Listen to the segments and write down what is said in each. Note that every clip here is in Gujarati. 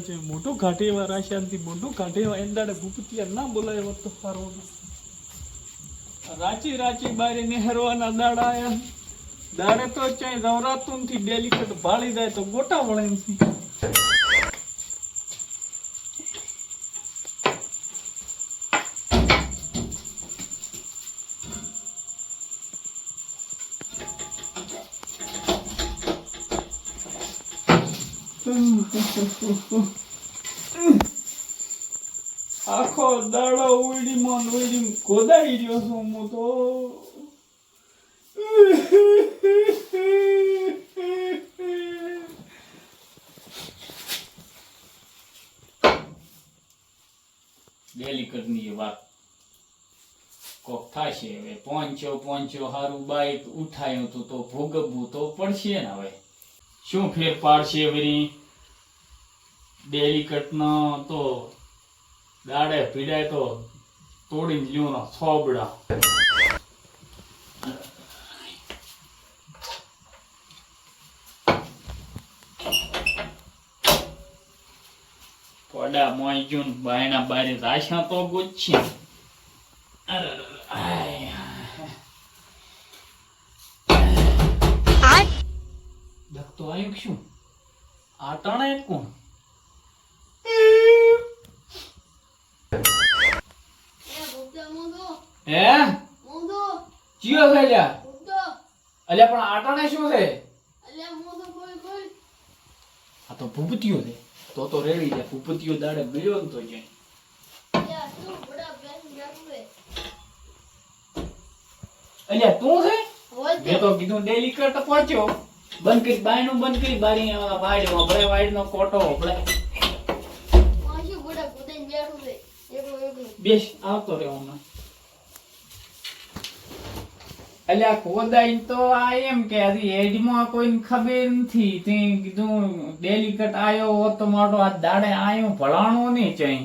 છે. મોટું ઘાટે એવા રાશ્યાંતિ મોટું ઘાટે એવા દાડે ભૂપતિયા ના બોલાય હોત તો સારો. રાચી રાચી બારી નેહરવાના દાડા આયા. દાડે તો ચાય નવરાતું થી ડેલિકેટ ભાળી જાય તો ગોટા વળે આખો દાડો ઉડીમાં ઉડીમાં ખોદાઈ રહ્યો છું હું તો. ડેલિકેટની એ વાત. કોક થશે હવે. પહોંચ્યો પહોંચ્યો હારું બાઈક ઉઠાયું તો ભોગવવું તો પડશે ને હવે. શું ફેર પાડશે વળી કટનો તો દાડે પીડાય તો તોડીને લ્યો થોબડા. પોડા મોઈ જૂન બાયણા બારી રાશા તો ગુચ્છી હે? ચિયો છે લ્યા અલ્યા પણ આટાને શું છે? આ તો ભૂપતિયો છે. તો તો રેડી જાય ભૂપતિયો દાડે મળ્યો ને તો જાય અલ્યા તું છે? મેં તો કીધું ડેલી કટ પહોંચ્યો. બંધ કરી બાયનું બંધ કરી બારી વાડ વપરાય વાડ નો કોટો વપરાય બેસ આવતો રે હમણાં. અલ્યા ખોદાઈ તો આ એમ કે હજી એડમાં કોઈને ખબર નથી. તે કીધું ડેલી કટ આયો હોત તો મારો આ દાડે આયો ભલાણો નહીં ચાઈ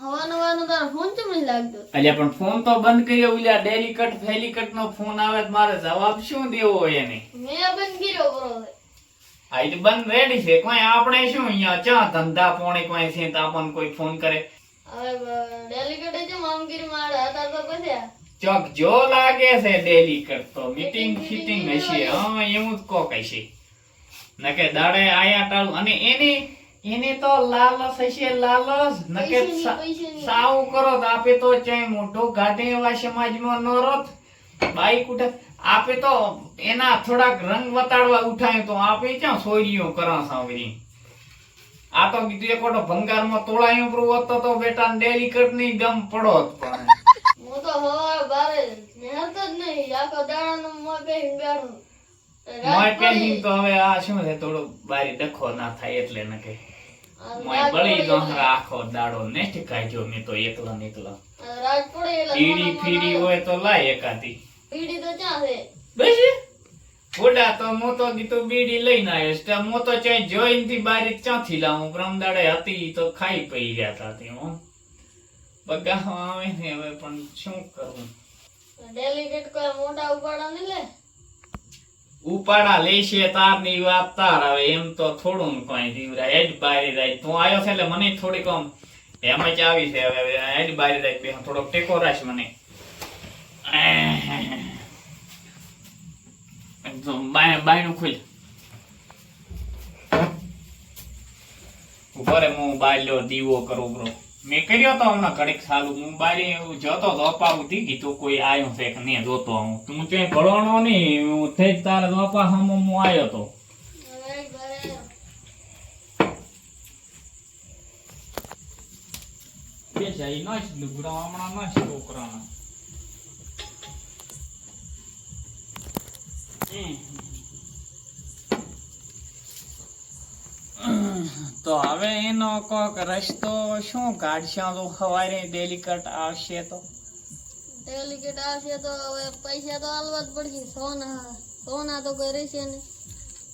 હવાનો વાનો તારો ફોન ચમ નહીં લાગતો? અલ્યા પણ ફોન તો બંધ કર્યો ઉલ્યા ડેલી કટ નો ફોન આવે તો મારે જવાબ શું દેવો એને? મેં બંધ કર્યો કરો છે આ તો બંધ રેડી છે. કોઈ આપણે શું અહીંયા ચા ધંધા પોણે કોઈ છે તો આપણને કોઈ ફોન કરે? હવે ડેલિકેટે મારા હતા તો પછી. ચોક જો લાગે છે ડેલી કરતો મીટિંગ ફિટિંગ હશે. હા એવું જ કોક હશે. નકે દાડે આયા ટાળું અને એની એને તો લાલસ હશે લાલસ નકે. સાવ કરો તો આપે તો ચાહે મોટો ગાઢે એવા સમાજમાં ન રોત. બાઈક ઉઠે. આપે તો એના થોડાક રંગ વતાડવા ઉઠાય તો આપે ક્યાં સોયરીઓ કરા સાંભળી. આ તો કીધું એક ભંગારમાં તોળાયું પર હોત તો બેટા ડેલી કટ નહીં ગમ પડો પણ. તો હવારે બારે નેહરતો જ નહીં. આખો દાડાનો મોં પહેરીને બેઠો. મોય પેન્ટિંગ તો હવે આ શું છે થોડું બારી ડખો ના થાય એટલે મોય બળી આખો દાડો મેં તો એકલો નીકળો રાત પડી એટલે પીડી ફીડી હોય તો લાય એકાદી. પીડી તો ક્યાં છે. બેસી. ગોડા તો મો તો બીડી લઈને આવ્યો છે તો મો તો ચાઈ જોઈને થી બારી ક્યાંથી લાવું. બ્રહ્મદાડે હતી તો ખાઈ પી ગયા તે હો. બગા આવે ને હવે પણ શું કરવું? ડેલિગેટ કોઈ મોટા ઉપાડા નહીં લે. ઉપાડા લેશે તારની વાત તાર. હવે એમ તો થોડું ને દીવરા એજ બારી જાય તું આવ્યો છે એટલે મને થોડીક આમ એમ જ આવી છે. હવે એજ બારી જાય બે થોડોક ટેકો રાખ મને. બાય બાયનું ખુલ. ઊભો રે હું બાલ્યો દીવો કરું બ્રો. મેં કર્યો તો હમણાં ઘડીક સાલું. હું બારી એવું જતો તો અપાવું થી કીધું કોઈ આવ્યો છે કે નહીં, જોતો હું. તું ક્યાંય ભણવાનો નહીં, હું થઈ જ તારા અપા સામે હું આવ્યો તો. બે હમણાં નાચ છોકરાના. તો હવે એનો કોક રસ્તો શું કાઢશે? તો સવારે ડેલિકટ આવશે તો? ડેલિકેટ આવશે તો હવે પૈસા તો હાલવા જ પડશે. સોના સોના તો કોઈ રહેશે નહીં.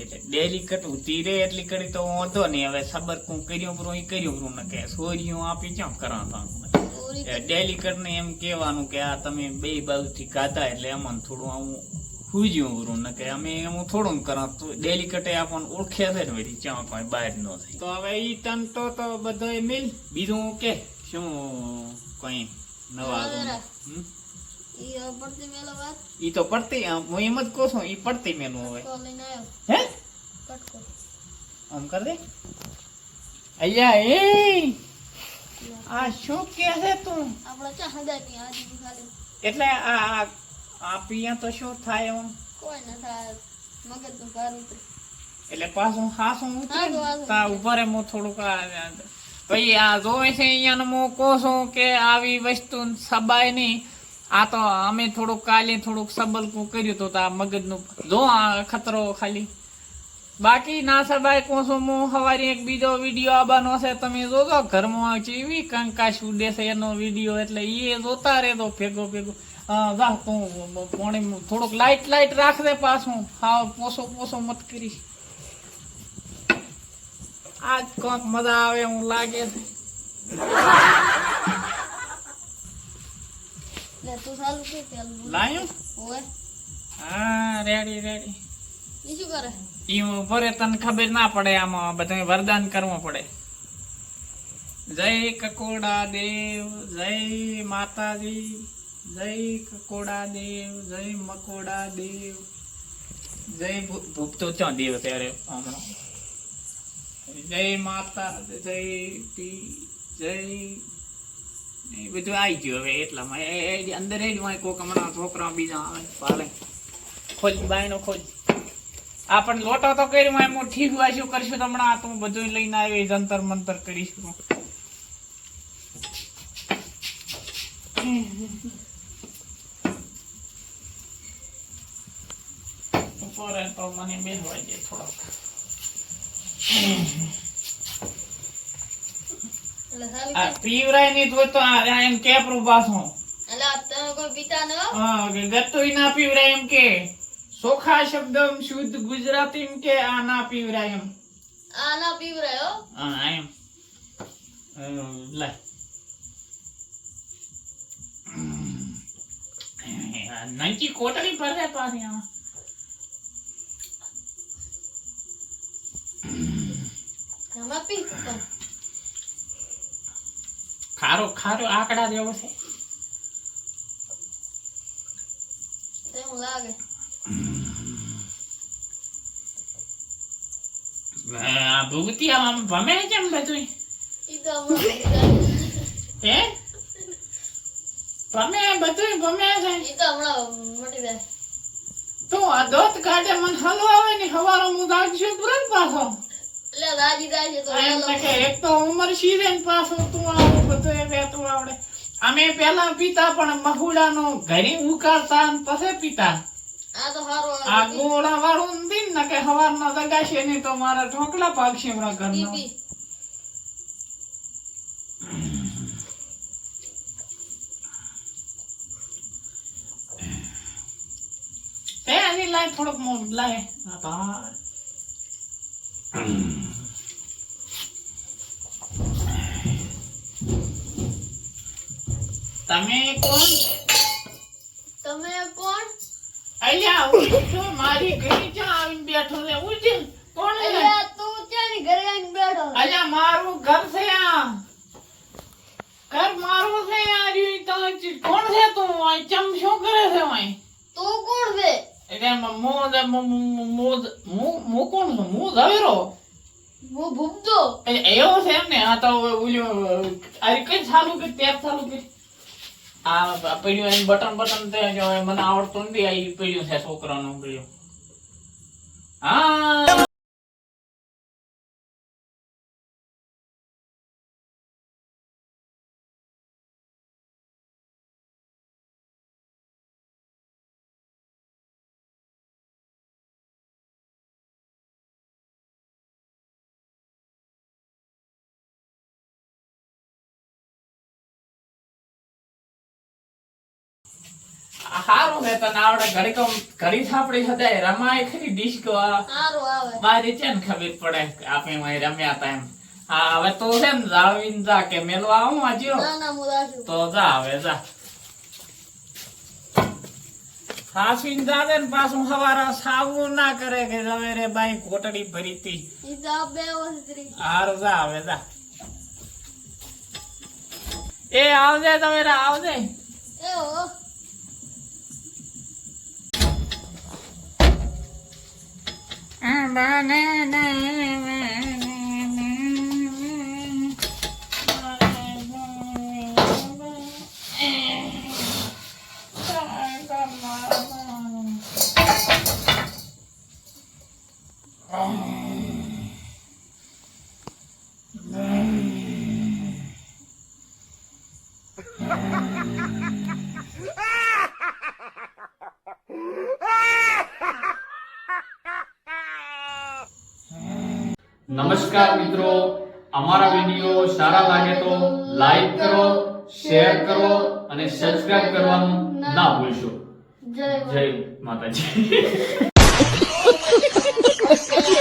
એટલે ડેલિકટ ઉતી રે એટલી કરી તો વાંધો નહીં. હવે સબર કું કર્યું પૂરું એ કર્યું પૂરું ન કે સોરીઓ આપી કેમ. કરવાનું ડેલિકટ ને એમ કહેવાનું કે આ તમે બે બાજુથી ગાતા એટલે એમાં થોડું આવું હુજ્યું ઉરું ને કે અમે હું થોડું કરા તો ડેલી કટે આપણને ઓળખે છે ને વળી ચા કોઈ બહાર ન થાય તો હવે ઈ ટંટો તો બધો મિલ. બીજું કે શું કઈ નવા. ઈ તો પડતી હું એમ જ કહું છું ઈ પડતી મેનું હવે. હે? આમ કર દે. અહીંયા એ આ શું કે છે તું? આપણે ચા હદાની આજે એટલે આ આ- પિયા તો શું થાય એમ? કોઈ ન થાય. મગજનું ભાર ઉતરે એટલે પાછું હાસું ઉતરે તો તા ઉપર એમ થોડુંક આ- આ- જોવે છે અહીંયા મો કહું છું કે આવી વસ્તુ સબાય નહીં. આ તો અમે થોડુંક કાલે થોડુંક સબલકું કર્યું તો આ મગજનું જો આ ખતરો ખાલી. બાકી ના સબાય કહું મો હું સવારે એક બીજો વીડિયો આવવાનો છે. તમે જોજો ઘરમાં ચીવી કંકાશ ઉડે છે એનો વીડિયો એટલે એ જોતા રહેતો ભેગો ભેગો. જા તું પોણી થોડુંક લાઈટ લાઈટ રાખજે પાછું. હા પોસો પોસો મત કરીશ આજ કોક મજા આવે હું લાગે. લાયું? હા રેડી રેડી શું કરે? ઈ ભરે તને ખબર ના પડે આમાં બધું વરદાન કરવું પડે. જય કકોડા દેવ જય માતાજી. જય કકોડા દેવ, જય મકોડા દેવ. જય ભૂપતો ચો તો દેવ ત્યારે હમણાં. જય માતા, જય પી જય બધું આવી ગયું હવે એટલામાં. એ અંદર એ જ હોય કોક હમણાં છોકરા બીજા આવે, પાલે. ખોજ બાયણો ખોજ. આ પણ લોટો તો કર્યું, એમ હું ઠીક વાસ્યું કરશું તો હમણાં તું બધું લઈને આવી જંતર મંતર કરીશું. ઉપર તો મને બેસવા દે થોડોક એટલે ચાલુ આ કે પીવરાય નહીં તો તો આ આ એમ કેપરું પાછું એટલે આ તમે કોઈ પીતા ન હો? હા કે ગત્તુંય ના પીવરાય એમ કે ચોખા શબ્દમ શુદ્ધ ગુજરાતી કે આ ના પીવરાય એમ આ ના પીવરાય હો હા એમ અમ, લે નંચી કોટડી પર રે પાછી આમાં એમાં પી ખારો ખારો આકડા જેવો છે. તેમ લાગે. ભૂગતી આમ ભમે કેમ બધું. હે? ભમે બધું ભમે છે. ઈ તો હમણાં મટી જાય. તો આ દોત કાઢે મને હલવા આવે ને હવારો હું દાગશું તુરંત પાછો થાય તો એક તો ઉંમર ને પાછો તું આવું બધું એ વેતું આવડે. અમે પેલા પીતા પણ મહુડાનો ઘરે ઉકાળતા પછી પીતા. આ ગોળા વાળું દીન ને કે હવારના દગાશે નહીં તો મારા ઢોકળા પાકશે હમણાં પી ઘરનો. પી એ આની લાય થોડોક મોં લાય. આ. તમે કોણ? તમે કોણ? અલ્યા ઉઠો મારી ઘરે ક્યાં આવીને બેઠો છે? કોણ છે? એટલે તું ક્યાંની ઘરે આવીને બેઠો અલ્યા મારું ઘર છે આ ઘર મારું છે આ રહ્યું તો કોણ છે તું? આ ચમ શું કરે છે અહીં? તું કોણ છે? એટલે મમ્મો મો મમ્મો મુ- મુ કોણ છું? મો ઝવેરો મો ભૂપતો એવો છે એમ ને આ તો ઓલ્યો આ કઈ ચાલુ કે ટેપ ચાલુ કે આ પડ્યું એનું બટન બટન તે મને આવડતું નથી, આ પડ્યું છે છોકરાનું પડ્યું. હા. આ હે તને આવડે ઘડીક ઘડી થાપડી હતા રમાય ખરી ડિસ્કો સારું આવે. મારી છે ને ખબર પડે આપણે અહીં રમ્યા તા એમ. હા હવે તો છે ને જાળવીને જા કે મેલવા આવું આજો. તો જા હવે જા. હાસવીને જાવે ને પાછું હવારે સાવું ના કરે કે હવે રે બાઈ કોટડી ભરી તી હારું જા હવે જા. એ આવજે તમે આવજે. એ હો નમસ્કાર મિત્રો. અમારા વીડિયો સારા લાગે તો લાઈક કરો શેર કરો અને સબસ્ક્રાઇબ કરવાનું ના ભૂલશો. જય જય માતાજી.